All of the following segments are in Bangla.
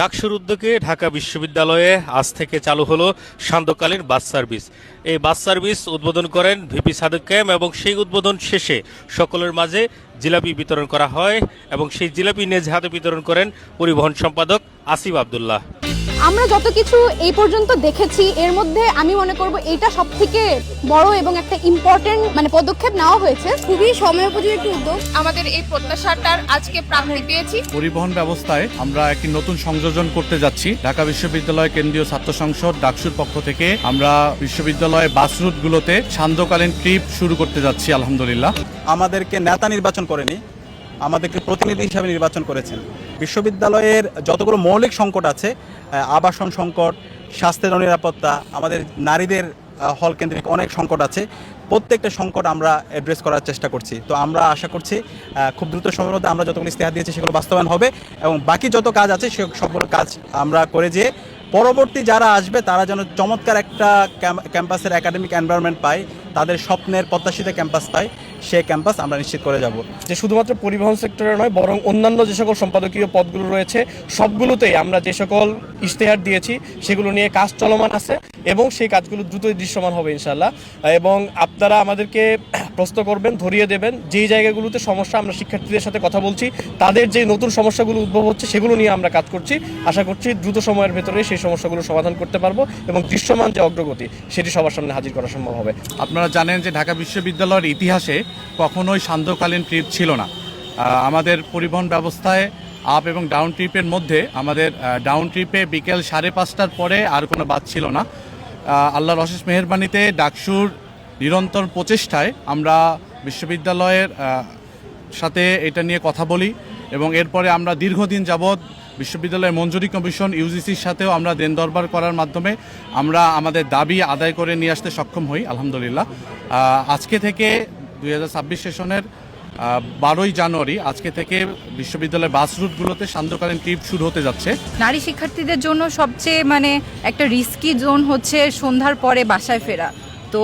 ডাকসুর উদ্যোগে ঢাকা বিশ্ববিদ্যালয়ে আজ থেকে চালু হলো সান্ধ্যকালীন বাস সার্ভিস। এই বাস সার্ভিস উদ্বোধন করেন ভিপি সাদেক ক্যাম এবং সেই উদ্বোধন শেষে সকলের মাঝে জিলাপি বিতরণ করা হয় এবং সেই জিলাপি নিজ হাতে বিতরণ করেন পরিবহন সম্পাদক আসিফ আবদুল্লাহ। আমরা যত কিছু এই পর্যন্ত দেখেছি এর মধ্যে আমি মনে করব এটা সব থেকে বড় এবং একটা ইম্পর্টেন্ট মানে পদক্ষেপ নেওয়া হয়েছে। খুবই সময়োপযোগী একটি উদ্যোগ। আমাদের এই প্রত্যাশাটার আজকে প্রাপ্তি পেয়েছি। পরিবহন ব্যবস্থায় আমরা একটি নতুন সংযোজন করতে যাচ্ছি। ঢাকা বিশ্ববিদ্যালয় কেন্দ্রীয় ছাত্র সংসদ ডাকসুর পক্ষ থেকে আমরা বিশ্ববিদ্যালয় বাস রুটগুলোতে সান্ধ্যকালীন ট্রিপ শুরু করতে যাচ্ছি আলহামদুলিল্লাহ। আমাদেরকে নেতা নির্বাচন করেনি আমাদেরকে প্রতিনিধি হিসাবে নির্বাচন করেছেন। বিশ্ববিদ্যালয়ের যতগুলো মৌলিক সংকট আছে আবাসন সংকট স্বাস্থ্যের নিরাপত্তা, আমাদের নারীদের হল কেন্দ্রিক অনেক সংকট আছে। প্রত্যেকটা সংকট আমরা অ্যাড্রেস করার চেষ্টা করছি। তো আমরা আশা করছি খুব দ্রুত সময়ের মধ্যে আমরা যতগুলো ইস্তেহার দিয়েছি সেগুলো বাস্তবায়ন হবে এবং বাকি যত কাজ আছে সে সবগুলো কাজ আমরা করে যেয়ে পরবর্তী যারা আসবে, তারা যেন চমৎকার একটা ক্যাম্পাসের একাডেমিক এনভায়রনমেন্ট পায়, তাদের স্বপ্নের প্রত্যাশিত ক্যাম্পাস পায়। সে ক্যাম্পাস আমরা নিশ্চিত করে যাব। যে শুধুমাত্র পরিবহন সেক্টরে নয় বরং অন্যান্য যে সকল সম্পাদকীয় পদগুলো রয়েছে সবগুলোতেই আমরা যে সকল ইশতেহার দিয়েছি সেগুলো নিয়ে কাজ চলমান আছে এবং সেই কাজগুলো দ্রুতই দৃশ্যমান হবে ইনশাল্লাহ এবং আপনারা আমাদেরকে প্রশ্ন করবেন ধরিয়ে দেবেন যেই জায়গাগুলোতে সমস্যা আমরা শিক্ষার্থীদের সাথে কথা বলছি তাদের যে নতুন সমস্যাগুলো উদ্ভব হচ্ছে সেগুলো নিয়ে আমরা কাজ করছি। আশা করছি দ্রুত সময়ের ভেতরে সেই সমস্যাগুলো সমাধান করতে পারব এবং দৃশ্যমান যে অগ্রগতি সেটি সবার সামনে হাজির করা সম্ভব হবে। আপনারা জানেন যে ঢাকা বিশ্ববিদ্যালয়ের ইতিহাসে কখনোই সান্ধ্যকালীন ট্রিপ ছিল না। আমাদের পরিবহন ব্যবস্থায় আপ এবং ডাউন ট্রিপের মধ্যে আমাদের ডাউন ট্রিপে বিকেল সাড়ে পাঁচটার পরে আর কোনো বাদ ছিল না। আল্লাহর অশেষ মেহেরবানিতে ডাকসুর নিরন্তর প্রচেষ্টায় আমরা বিশ্ববিদ্যালয়ের সাথে এটা নিয়ে কথা বলি এবং এরপরে আমরা দীর্ঘদিন যাবৎ বিশ্ববিদ্যালয়ের মঞ্জুরি কমিশন, ইউজিসির সাথেও আমরা দেন দরবার করার মাধ্যমে আমরা আমাদের দাবি আদায় করে নিয়ে আসতে সক্ষম হই, আলহামদুলিল্লাহ। আজকে থেকে দুই হাজার ছাব্বিশ সেশনের বারোই জানুয়ারি আজকে থেকে বিশ্ববিদ্যালয়ের বাস রুটগুলোতে সান্ধ্যকালীন ট্রিপ শুরু হতে যাচ্ছে। নারী শিক্ষার্থীদের জন্য সবচেয়ে মানে একটা রিস্কি জোন হচ্ছে সন্ধ্যার পরে বাসায় ফেরা। তো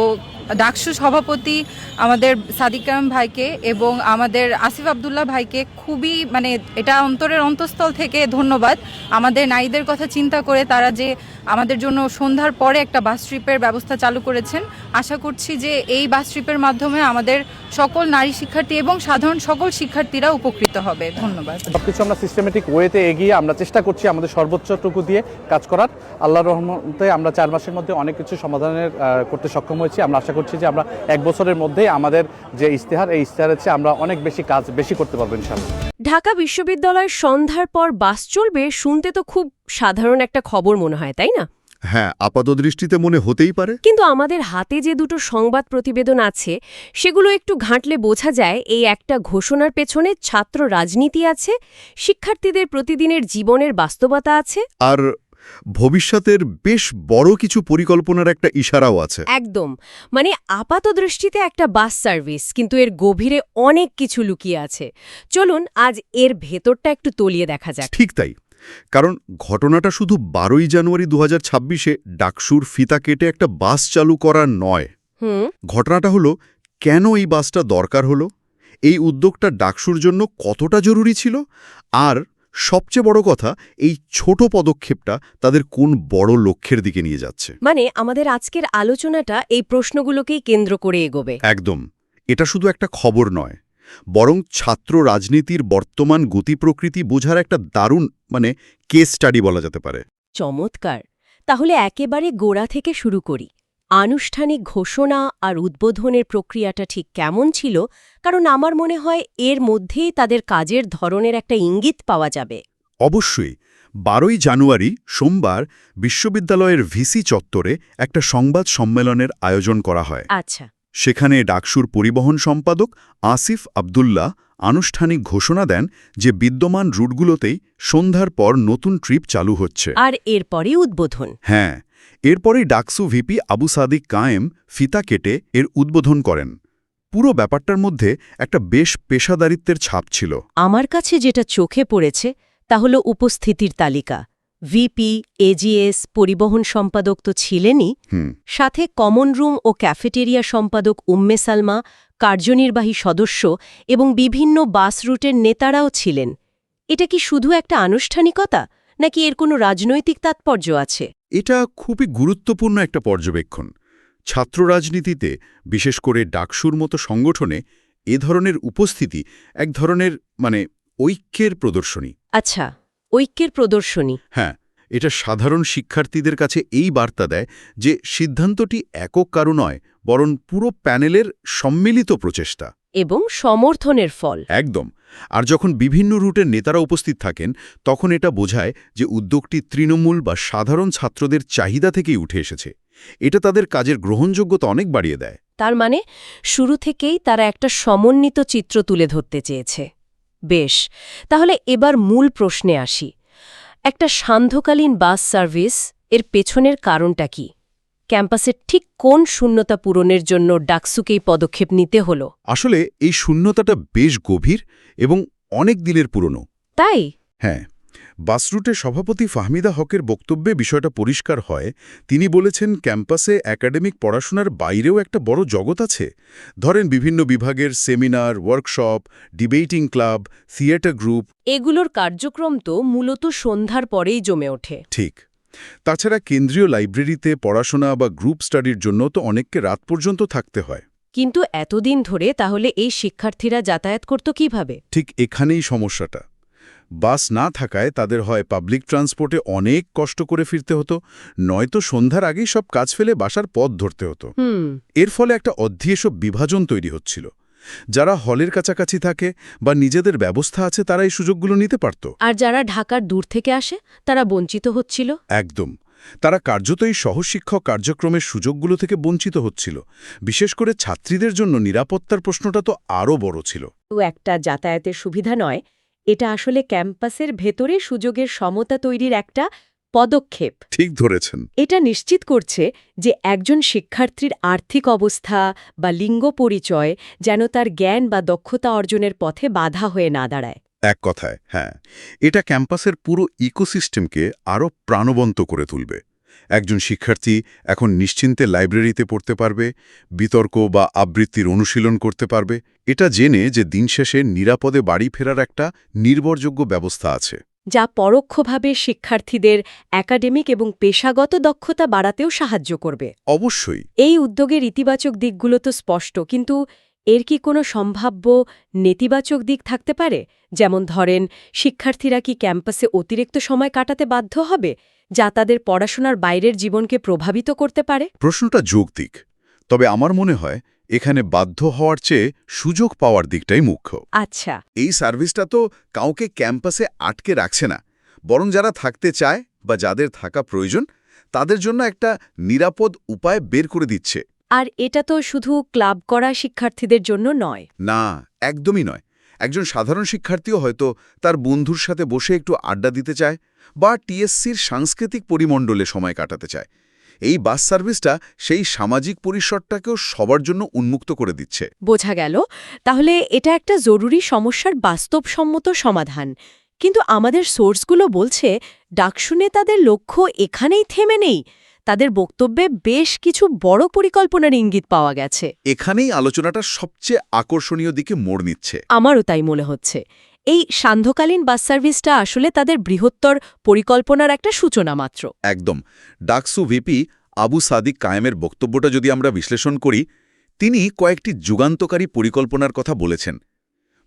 ডাকসু সভাপতি আমাদের সাদিক কালাম ভাইকে এবং আমাদের আসিফ আবদুল্লাহ ভাইকে খুবই মানে এটা অন্তরের অন্তঃস্থল থেকে ধন্যবাদ। আমাদের নারীদের কথা চিন্তা করে তারা যে আমাদের জন্য সন্ধ্যার পরে একটা বাস ট্রিপের ব্যবস্থা চালু করেছেন, আশা করছি যে এই বাস ট্রিপের মাধ্যমে আমাদের সকল নারী শিক্ষার্থী এবং সাধারণ সকল শিক্ষার্থীরা উপকৃত হবে। ধন্যবাদ। সবকিছু আমরা সিস্টেমেটিক ওয়েতে এগিয়ে আমরা চেষ্টা করছি আমাদের সর্বোচ্চটুকু দিয়ে কাজ করার। আল্লাহর রহমতে আমরা চার মাসের মধ্যে অনেক কিছু সমাধানের করতে সক্ষম হয়েছি। আমরা আশা করছি যে আমরা এক বছরের মধ্যেই আমাদের যে ইশতেহার এই ইশতেহারের চেয়ে আমরা অনেক বেশি কাজ বেশি করতে পারব ইনশাআল্লাহ। ঢাকা বিশ্ববিদ্যালয়ের সন্ধ্যার পর বাস চলবে শুনতে তো খুব সাধারণ একটা খবর মনে হয় তাই না? হ্যাঁ আপাতদৃষ্টিতে মনে হতেই পারে। কিন্তু আমাদের হাতে যে দুটো সংবাদ প্রতিবেদন আছে সেগুলো একটু ঘাঁটলে বোঝা যায় এই একটা ঘোষণার পেছনে ছাত্র রাজনীতি আছে শিক্ষার্থীদের প্রতিদিনের জীবনের বাস্তবতা আছে। আর ভবিষ্যতের বেশ বড় কিছু পরিকল্পনার একটা ইশারাও আছে। একদম। মানে আপাত দৃষ্টিতে একটা বাস সার্ভিস কিন্তু এর গভীরে অনেক কিছু লুকিয়ে আছে। চলুন আজ এর ভেতরটা একটু তলিয়ে দেখা যাক। ঠিক তাই। কারণ ঘটনাটা শুধু বারোই জানুয়ারি দু হাজার ছাব্বিশে ডাকসুর ফিতা কেটে একটা বাস চালু করা নয়। ঘটনাটা হলো কেন এই বাসটা দরকার হলো? এই উদ্যোগটা ডাকসুর জন্য কতটা জরুরি ছিল? আর সবচেয়ে বড় কথা এই ছোট পদক্ষেপটা তাদের কোন বড় লক্ষ্যের দিকে নিয়ে যাচ্ছে। মানে আমাদের আজকের আলোচনাটা এই প্রশ্নগুলোকেই কেন্দ্র করে এগোবে। একদম। এটা শুধু একটা খবর নয় বরং ছাত্র রাজনীতির বর্তমান গতি প্রকৃতি বোঝার একটা দারুণ মানে কেস স্টাডি বলা যেতে পারে। চমৎকার। তাহলে একেবারে গোড়া থেকে শুরু করি। আনুষ্ঠানিক ঘোষণা আর উদ্বোধনের প্রক্রিয়াটা ঠিক কেমন ছিল? কারণ আমার মনে হয় এর মধ্যেই তাদের কাজের ধরনের একটা ইঙ্গিত পাওয়া যাবে। অবশ্যই। বারোই জানুয়ারি সোমবার বিশ্ববিদ্যালয়ের ভিসি চত্বরে একটা সংবাদ সম্মেলনের আয়োজন করা হয়। আচ্ছা। সেখানে ডাকসুর পরিবহন সম্পাদক আসিফ আবদুল্লাহ আনুষ্ঠানিক ঘোষণা দেন যে বিদ্যমান রুটগুলোতেই সন্ধ্যার পর নতুন ট্রিপ চালু হচ্ছে। আর এরপরই উদ্বোধন। হ্যাঁ। এরপরেই ডাকসু ভিপি আবু সাদিক কায়েম ফিতা কেটে এর উদ্বোধন করেন। পুরো ব্যাপারটার মধ্যে একটা বেশ পেশাদারিত্বের ছাপ ছিল। আমার কাছে যেটা চোখে পড়েছে তা হল উপস্থিতির তালিকা। ভিপি এজিএস পরিবহন সম্পাদক তো ছিলেনই। সাথে কমন রুম ও ক্যাফেটেরিয়া সম্পাদক উম্মে সালমা কার্যনির্বাহী সদস্য এবং বিভিন্ন বাস রুটের নেতারাও ছিলেন। এটা কি শুধু একটা আনুষ্ঠানিকতা নাকি এর কোনো রাজনৈতিক তাৎপর্য আছে? এটা খুবই গুরুত্বপূর্ণ একটা পর্যবেক্ষণ। ছাত্র রাজনীতিতে বিশেষ করে ডাকসুর মতো সংগঠনে এ ধরনের উপস্থিতি এক ধরনের মানে ঐক্যের প্রদর্শনী। আচ্ছা ঐক্যের প্রদর্শনী। হ্যাঁ এটা সাধারণ শিক্ষার্থীদের কাছে এই বার্তা দেয় যে সিদ্ধান্তটি একক কারও নয় বরং পুরো প্যানেলের সম্মিলিত প্রচেষ্টা। এবং সমর্থনের ফল। একদম। আর যখন বিভিন্ন রুটের নেতারা উপস্থিত থাকেন তখন এটা বোঝায় যে উদ্যোগটি তৃণমূল বা সাধারণ ছাত্রদের চাহিদা থেকেই উঠে এসেছে। এটা তাদের কাজের গ্রহণযোগ্যতা অনেক বাড়িয়ে দেয়। তার মানে শুরু থেকেই তারা একটা সমন্বিত চিত্র তুলে ধরতে চেয়েছে। বেশ তাহলে এবার মূল প্রশ্নে আসি। একটা সান্ধ্যকালীন বাস সার্ভিস এর পেছনের কারণটা কি? ক্যাম্পাসের ঠিক কোন শূন্যতা পূরণের জন্য ডাকসুকেই পদক্ষেপ নিতে হলো? আসলে এই শূন্যতাটা বেশ গভীর এবং অনেক দিনের পুরনো। তাই? হ্যাঁ। বাসরুটের সভাপতি ফাহমিদা হকের বক্তব্যে বিষয়টা পরিষ্কার হয়। তিনি বলেছেন ক্যাম্পাসে একাডেমিক পড়াশোনার বাইরেও একটা বড় জগৎ আছে। ধরেন বিভিন্ন বিভাগের seminar workshop debating club theatre group. এগুলোর কার্যক্রম তো মূলত সন্ধ্যার পরেই জমে ওঠে। ঠিক। তাছাড়া কেন্দ্রীয় লাইব্রেরিতে পড়াশোনা বা গ্রুপ স্টাডির জন্য তো অনেককে রাত পর্যন্ত থাকতে হয়। কিন্তু এতদিন ধরে তাহলে এই শিক্ষার্থীরা যাতায়াত করত কীভাবে? ঠিক এখানেই সমস্যাটা। বাস না থাকায় তাদের হয় পাবলিক ট্রান্সপোর্টে অনেক কষ্ট করে ফিরতে হতো নয়তো সন্ধ্যার আগেই সব কাজ ফেলে বাসার পথ ধরতে হতো। এর ফলে একটা অধ্যেয় বিভাজন তৈরি হচ্ছিল। যারা হলের কাছাকাছি থাকে বা নিজেদের ব্যবস্থা আছে তারা এই সুযোগগুলো নিতে পারত। আর যারা ঢাকার দূর থেকে আসে তারা বঞ্চিত হচ্ছিল? একদম। তারা কার্যত এই সহশিক্ষক কার্যক্রমের সুযোগগুলো থেকে বঞ্চিত হচ্ছিল। বিশেষ করে ছাত্রীদের জন্য নিরাপত্তার প্রশ্নটা তো আরও বড় ছিল। একটা যাতায়াতের সুবিধা নয় এটা আসলে ক্যাম্পাসের ভেতরে সুযোগের সমতা তৈরির একটা পদক্ষেপ। ঠিক ধরেছেন। এটা নিশ্চিত করছে যে একজন শিক্ষার্থীর আর্থিক অবস্থা বা লিঙ্গ পরিচয় যেন তার জ্ঞান বা দক্ষতা অর্জনের পথে বাধা হয়ে না দাঁড়ায়। এক কথায় হ্যাঁ। এটা ক্যাম্পাসের পুরো ইকোসিস্টেমকে আরও প্রাণবন্ত করে তুলবে। একজন শিক্ষার্থী এখন নিশ্চিন্তে লাইব্রেরিতে পড়তে পারবে বিতর্ক বা আবৃত্তির অনুশীলন করতে পারবে। এটা জেনে যে দিন শেষে নিরাপদে বাড়ি ফেরার একটা নির্ভরযোগ্য ব্যবস্থা আছে। যা পরোক্ষভাবে শিক্ষার্থীদের একাডেমিক এবং পেশাগত দক্ষতা বাড়াতেও সাহায্য করবে। অবশ্যই। এই উদ্যোগের ইতিবাচক দিকগুলো তো স্পষ্ট কিন্তু এর কি কোনো সম্ভাব্য নেতিবাচক দিক থাকতে পারে? যেমন ধরেন শিক্ষার্থীরা কি ক্যাম্পাসে অতিরিক্ত সময় কাটাতে বাধ্য হবে যা তাদের পড়াশোনার বাইরের জীবনকে প্রভাবিত করতে পারে? প্রশ্নটা যৌক্তিক তবে আমার মনে হয় এখানে বাধ্য হওয়ার চেয়ে সুযোগ পাওয়ার দিকটাই মুখ্য। আচ্ছা। এই সার্ভিসটা তো কাউকে ক্যাম্পাসে আটকে রাখছে না বরং যারা থাকতে চায় বা যাদের থাকা প্রয়োজন তাদের জন্য একটা নিরাপদ উপায় বের করে দিচ্ছে। আর এটা তো শুধু ক্লাব করা শিক্ষার্থীদের জন্য নয়। না একদমই নয়। একজন সাধারণ শিক্ষার্থীও হয়তো তার বন্ধুর সাথে বসে একটু আড্ডা দিতে চায় বা টিএসসির সাংস্কৃতিক পরিমণ্ডলে সময় কাটাতে চায়। এই বাস সার্ভিসটা সেই সামাজিক পরিসরটাকেও সবার জন্য উন্মুক্ত করে দিচ্ছে। বোঝা গেল। তাহলে এটা একটা জরুরি সমস্যার বাস্তবসম্মত সমাধান। কিন্তু আমাদের সোর্সগুলো বলছে ডাকশুনে তাদের লক্ষ্য এখানেই থেমে নেই। তাদের বক্তব্যে বেশ কিছু বড় পরিকল্পনার ইঙ্গিত পাওয়া গেছে। এখানেই আলোচনাটা সবচেয়ে আকর্ষণীয় দিকে মোড় নিচ্ছে। আমারও তাই মনে হচ্ছে। এই সান্ধ্যকালীন বাস সার্ভিসটা আসলে তাদের বৃহত্তর পরিকল্পনার একটা সূচনা মাত্র। একদম। ডাকসু ভিপি আবু সাদিক কায়েমের বক্তব্যটা যদি আমরা বিশ্লেষণ করি তিনি কয়েকটি যুগান্তকারী পরিকল্পনার কথা বলেছেন।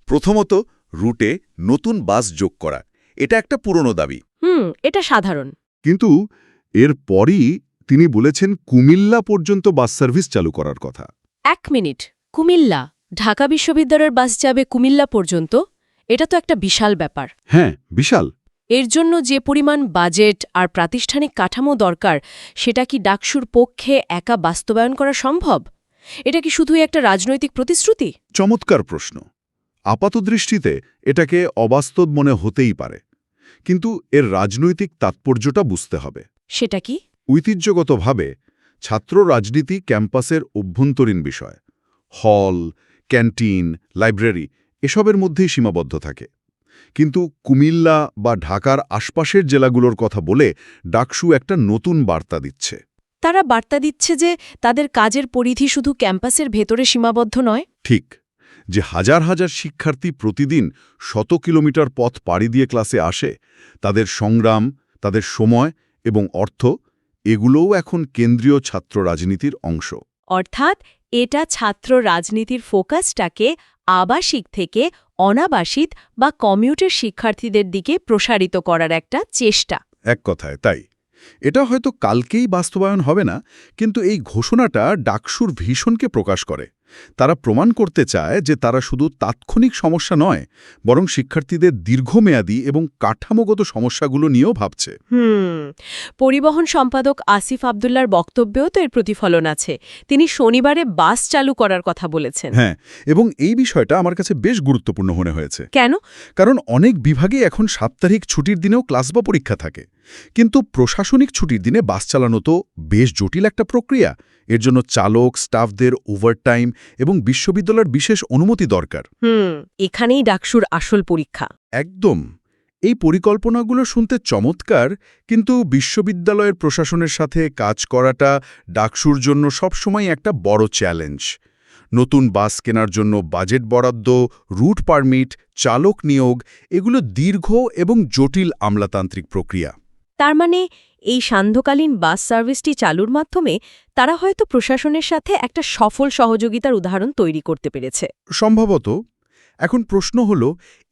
প্রথমত রুটে নতুন বাস যোগ করা। এটা একটা পুরনো দাবি। হুম এটা সাধারণ। কিন্তু এর পরই তিনি বলেছেন কুমিল্লা পর্যন্ত বাস সার্ভিস চালু করার কথা। এক মিনিট। কুমিল্লা ঢাকা বিশ্ববিদ্যালয়ের বাস যাবে কুমিল্লা পর্যন্ত? এটা তো একটা বিশাল ব্যাপার। হ্যাঁ বিশাল। এর জন্য যে পরিমাণ বাজেট আর প্রাতিষ্ঠানিক কাঠামো দরকার সেটা কি ডাকসুর পক্ষে একা বাস্তবায়ন করা সম্ভব? এটা কি শুধুই একটা রাজনৈতিক প্রতিশ্রুতি? চমৎকার প্রশ্ন। আপাতদৃষ্টিতে এটাকে অবাস্তব মনে হতেই পারে। কিন্তু এর রাজনৈতিক তাৎপর্যটা বুঝতে হবে। সেটা কি? ঐতিহ্যগতভাবে ছাত্র রাজনীতি ক্যাম্পাসের অভ্যন্তরীণ বিষয় হল ক্যান্টিন লাইব্রেরি এসবের মধ্যেই সীমাবদ্ধ থাকে। কিন্তু কুমিল্লা বা ঢাকার আশপাশের জেলাগুলোর কথা বলে ডাকসু একটা নতুন বার্তা দিচ্ছে। তারা বার্তা দিচ্ছে যে তাদের কাজের পরিধি শুধু ক্যাম্পাসের ভেতরে সীমাবদ্ধ নয়। ঠিক যে হাজার হাজার শিক্ষার্থী প্রতিদিন শত কিলোমিটার পথ পাড়ি দিয়ে ক্লাসে আসে তাদের সংগ্রাম তাদের সময় এবং অর্থ এগুলোও এখন কেন্দ্রীয় ছাত্র রাজনীতির অংশ। অর্থাৎ এটা ছাত্র রাজনীতির ফোকাসটাকে আবাসিক থেকে অনাবাসিত বা কমিউটের শিক্ষার্থীদের দিকে প্রসারিত করার একটা চেষ্টা। এক কথায় তাই। এটা হয়তো কালকেই বাস্তবায়ন হবে না কিন্তু এই ঘোষণাটা ডাকসুর ভীষণকে প্রকাশ করে। তারা প্রমাণ করতে চায় যে তারা শুধু তাৎক্ষণিক সমস্যা নয় বরং শিক্ষার্থীদের দীর্ঘমেয়াদী এবং কাঠামোগত সমস্যাগুলো নিয়েও ভাবছে। হুম পরিবহন সম্পাদক আসিফ আবদুল্লার বক্তব্যেও তো এর প্রতিফলন আছে। তিনি শনিবারে বাস চালু করার কথা বলেছেন। হ্যাঁ এবং এই বিষয়টা আমার কাছে বেশ গুরুত্বপূর্ণ মনে হয়েছে। কেন? কারণ অনেক বিভাগে এখন সাপ্তাহিক ছুটির দিনেও ক্লাস বা পরীক্ষা থাকে। কিন্তু প্রশাসনিক ছুটির দিনে বাস চালানো তো বেশ জটিল একটা প্রক্রিয়া। এর জন্য চালক স্টাফদের ওভারটাইম এবং বিশ্ববিদ্যালয়ের বিশেষ অনুমতি দরকার। হুম এখানেই ডাকসুর আসল পরীক্ষা। একদম। এই পরিকল্পনাগুলো শুনতে চমৎকার কিন্তু বিশ্ববিদ্যালয়ের প্রশাসনের সাথে কাজ করাটা ডাকসুর জন্য সবসময় একটা বড় চ্যালেঞ্জ। নতুন বাস কেনার জন্য বাজেট বরাদ্দ রুট পারমিট চালক নিয়োগ এগুলো দীর্ঘ এবং জটিল আমলাতান্ত্রিক প্রক্রিয়া। তার মানে এই সান্ধ্যকালীন বাস সার্ভিসটি চালুর মাধ্যমে তারা হয়তো প্রশাসনের সাথে একটা সফল সহযোগিতার উদাহরণ তৈরি করতে পেরেছে। সম্ভবত। এখন প্রশ্ন হল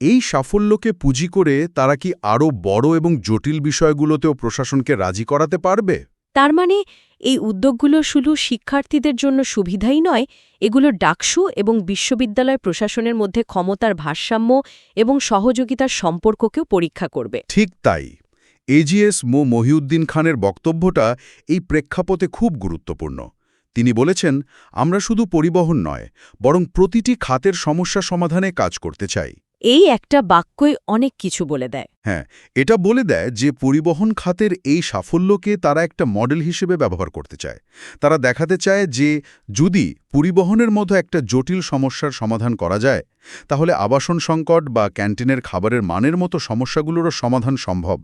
এই সাফল্যকে পুঁজি করে তারা কি আরও বড় এবং জটিল বিষয়গুলোতেও প্রশাসনকে রাজি করাতে পারবে? তার মানে এই উদ্যোগগুলো শুধু শিক্ষার্থীদের জন্য সুবিধাই নয় এগুলো ডাকসু এবং বিশ্ববিদ্যালয় প্রশাসনের মধ্যে ক্ষমতার ভারসাম্য এবং সহযোগিতার সম্পর্ককেও পরীক্ষা করবে। ঠিক তাই। এজিএস মো মহিউদ্দিন খানের বক্তব্যটা এই প্রেক্ষাপটে খুব গুরুত্বপূর্ণ। তিনি বলেছেন, আমরা শুধু পরিবহন নয়, বরং প্রতিটি খাতের সমস্যা সমাধানে কাজ করতে চাই। এই একটা বাক্যই অনেক কিছু বলে দেয়। হ্যাঁ এটা বলে দেয় যে পরিবহন খাতের এই সাফল্যকে তারা একটা মডেল হিসেবে ব্যবহার করতে চায়। তারা দেখাতে চায় যে যদি পরিবহনের মতো একটা জটিল সমস্যার সমাধান করা যায় তাহলে আবাসন সংকট বা ক্যান্টিনের খাবারের মানের মতো সমস্যাগুলোরও সমাধান সম্ভব।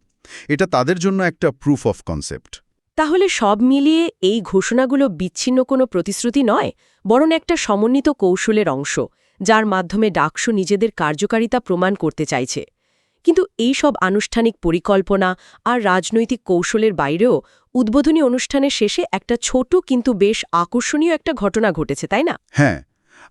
এটা তাদের জন্য একটা প্রুফ অফ কনসেপ্ট তাহলে সব মিলিয়ে এই ঘোষণাগুলো বিচ্ছিন্ন কোনো প্রতিশ্রুতি নয় বরং একটা সমন্বিত কৌশলের অংশ। যার মাধ্যমে ডাকসু নিজেদের কার্যকারিতা প্রমাণ করতে চাইছে। কিন্তু এই সব আনুষ্ঠানিক পরিকল্পনা আর রাজনৈতিক কৌশলের বাইরেও উদ্বোধনী অনুষ্ঠানের শেষে একটা ছোট কিন্তু বেশ আকর্ষণীয় একটা ঘটনা ঘটেছে, তাই না? হ্যাঁ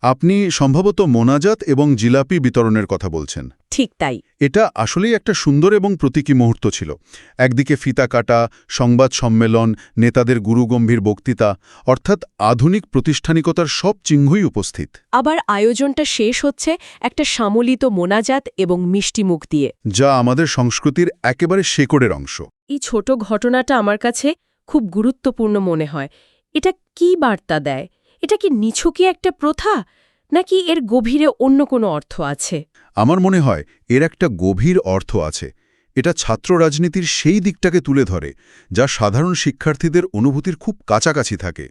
আপনি সম্ভবত মোনাজাত এবং জিলাপি বিতরণের কথা বলছেন। ঠিক তাই। এটা আসলেই একটা সুন্দর এবং প্রতীকী মুহূর্ত ছিল। একদিকে ফিতা কাটা সংবাদ সম্মেলন নেতাদের গুরুগম্ভীর বক্তৃতা অর্থাৎ আধুনিক প্রতিষ্ঠানিকতার সব চিহ্নই উপস্থিত। আবার আয়োজনটা শেষ হচ্ছে একটা সামলিত মোনাজাত এবং মিষ্টিমুখ দিয়ে। যা আমাদের সংস্কৃতির একেবারে শেকড়ের অংশ। এই ছোট ঘটনাটা আমার কাছে খুব গুরুত্বপূর্ণ মনে হয়। এটা কি বার্তা দেয়? এটা কি নিছকই একটা প্রথা, নাকি এর গভীরে অন্য কোনো অর্থ আছে? আমার মনে হয় এর একটা গভীর অর্থ আছে। এটা ছাত্র রাজনীতির সেই দিকটাকে তুলে ধরে, যা সাধারণ শিক্ষার্থীদের অনুভূতির খুব কাছাকাছি থাকে।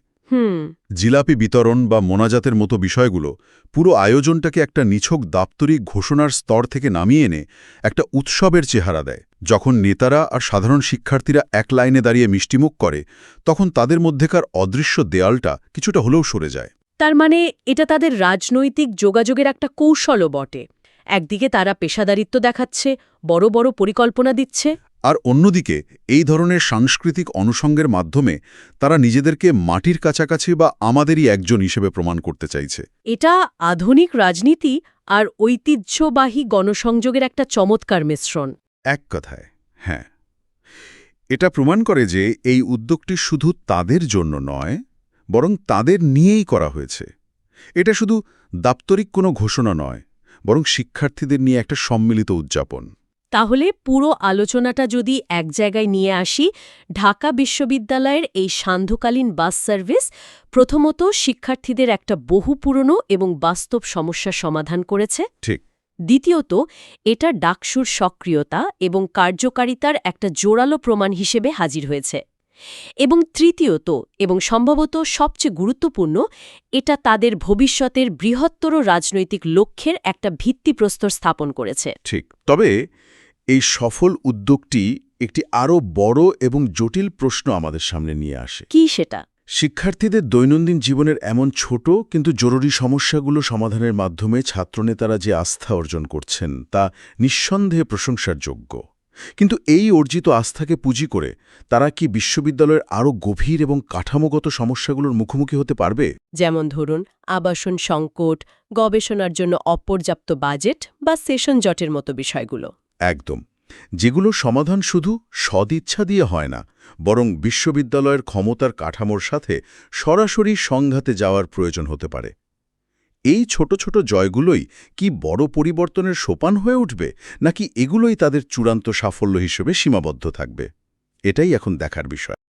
জিলাপি বিতরণ বা মোনাজাতের মতো বিষয়গুলো পুরো আয়োজনটাকে একটা নিছক দাপ্তরিক ঘোষণার স্তর থেকে নামিয়ে এনে একটা উৎসবের চেহারা দেয়। যখন নেতারা আর সাধারণ শিক্ষার্থীরা এক লাইনে দাঁড়িয়ে মিষ্টিমুখ করে তখন তাদের মধ্যেকার অদৃশ্য দেয়ালটা কিছুটা হলেও সরে যায়। তার মানে এটা তাদের রাজনৈতিক যোগাযোগের একটা কৌশলও বটে। একদিকে তারা পেশাদারিত্ব দেখাচ্ছে বড় বড় পরিকল্পনা দিচ্ছে। আর অন্যদিকে এই ধরনের সাংস্কৃতিক অনুষঙ্গের মাধ্যমে তারা নিজেদেরকে মাটির কাছাকাছি বা আমাদেরই একজন হিসেবে প্রমাণ করতে চাইছে। এটা আধুনিক রাজনীতি আর ঐতিহ্যবাহী গণসংযোগের একটা চমৎকার মিশ্রণ। এক কথায় হ্যাঁ। এটা প্রমাণ করে যে এই উদ্যোগটি শুধু তাদের জন্য নয় বরং তাদের নিয়েই করা হয়েছে। এটা শুধু দাপ্তরিক কোনো ঘোষণা নয় বরং শিক্ষার্থীদের নিয়ে একটা সম্মিলিত উদযাপন। তাহলে পুরো আলোচনাটা যদি এক জায়গায় নিয়ে আসি ঢাকা বিশ্ববিদ্যালয়ের এই সান্ধ্যকালীন বাস সার্ভিস প্রথমত শিক্ষার্থীদের একটা বহু পুরনো এবং বাস্তব সমস্যা সমাধান করেছে। ঠিক। দ্বিতীয়ত এটা ডাকসুর সক্রিয়তা এবং কার্যকারিতার একটা জোরালো প্রমাণ হিসেবে হাজির হয়েছে। এবং তৃতীয়ত এবং সম্ভবত সবচেয়ে গুরুত্বপূর্ণ এটা তাদের ভবিষ্যতের বৃহত্তর রাজনৈতিক লক্ষ্যের একটা ভিত্তিপ্রস্তর স্থাপন করেছে। ঠিক। তবে এই সফল উদ্যোগটি একটি আরও বড় এবং জটিল প্রশ্ন আমাদের সামনে নিয়ে আসে। কি সেটা? শিক্ষার্থীদের দৈনন্দিন জীবনের এমন ছোট কিন্তু জরুরি সমস্যাগুলো সমাধানের মাধ্যমে ছাত্রনেতারা যে আস্থা অর্জন করছেন তা নিঃসন্দেহে প্রশংসার যোগ্য। কিন্তু এই অর্জিত আস্থাকে পুঁজি করে তারা কি বিশ্ববিদ্যালয়ের আরও গভীর এবং কাঠামোগত সমস্যাগুলোর মুখোমুখি হতে পারবে? যেমন ধরুন আবাসন সংকট গবেষণার জন্য অপর্যাপ্ত বাজেট বা সেশন জটের মতো বিষয়গুলো। একদম। যেগুলো সমাধান শুধু সদিচ্ছা দিয়ে হয় না, বরং বিশ্ববিদ্যালয়ের ক্ষমতার কাঠামোর সাথে সরাসরি সংঘাতে যাওয়ার প্রয়োজন হতে পারে। এই ছোট ছোট জয়গুলোই কি বড় পরিবর্তনের সোপান হয়ে উঠবে, নাকি এগুলোই তাদের চূড়ান্ত সাফল্য হিসেবে সীমাবদ্ধ থাকবে? এটাই এখন দেখার বিষয়।